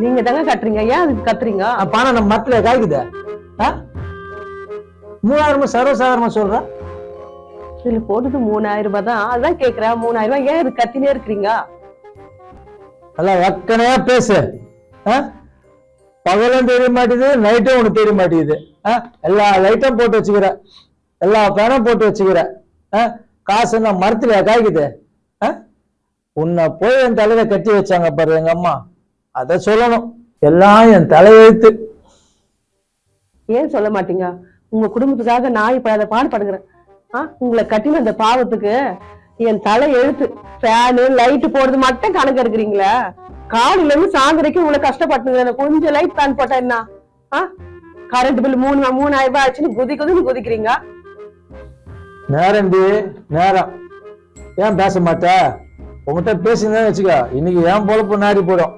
நீங்க தாங்க கட்டுறீங்க. ஏன் அதுக்கு கத்துறீங்க? பணம் நம்ம மரத்துல காய்க்குது. ஆ? மூவாயிரமா சர்வசாதாரணமா சொல்ற? இதுல போட்டது மூணாயிரம் ரூபாய் தான். அதான் கேக்குறேன் மூணாயிரம். ரூபாய் ஏன் இது கத்தினே இருக்கிறீங்க? எல்லாம் வக்கனையா பேசு? பகலும் தெரிய மாட்டேங்குது நைட்டும் உனக்கு தெரிய மாட்டேங்குது? எல்லா லைட்டும் போட்டு வச்சுக்கிற. எல்லா பேனும் போட்டு வச்சுக்கிற? காசு என்ன மரத்துல காய்க்குது? உன்னை போய் என் தலையில கட்டி வச்சாங்க பாரு எங்க அம்மா. அத சொல்லணும். எல்லாம் என் தலையெழுத்து ஏன் சொல்ல மாட்டீங்க? உங்க குடும்பத்துக்காக நான் இப்ப அதை பாடுபடுகிறேன். உங்களை கட்டின அந்த பாவத்துக்கு என் தலை எழுத்து ஃபேனு லைட் போடுறது மட்டும் கணக்கு எடுக்கிறீங்களா? காலையில இருந்து சாயந்தரைக்கும் இவ்வளவு கஷ்டப்பட்டு கொஞ்சம் லைட் ஃபேன் போட்டா என்ன? ஆ கரண்ட் பில் மூணு மூணாயிரம் ரூபாய் ஆச்சுன்னு குதி குதின்னு குதிக்கிறீங்க. நேரம்டி நேரம். ஏன் பேச மாட்ட? உன்கிட்ட பேசினே வச்சுக்க இன்னைக்கு ஏன் பொழப்பு நாரி போயிடும்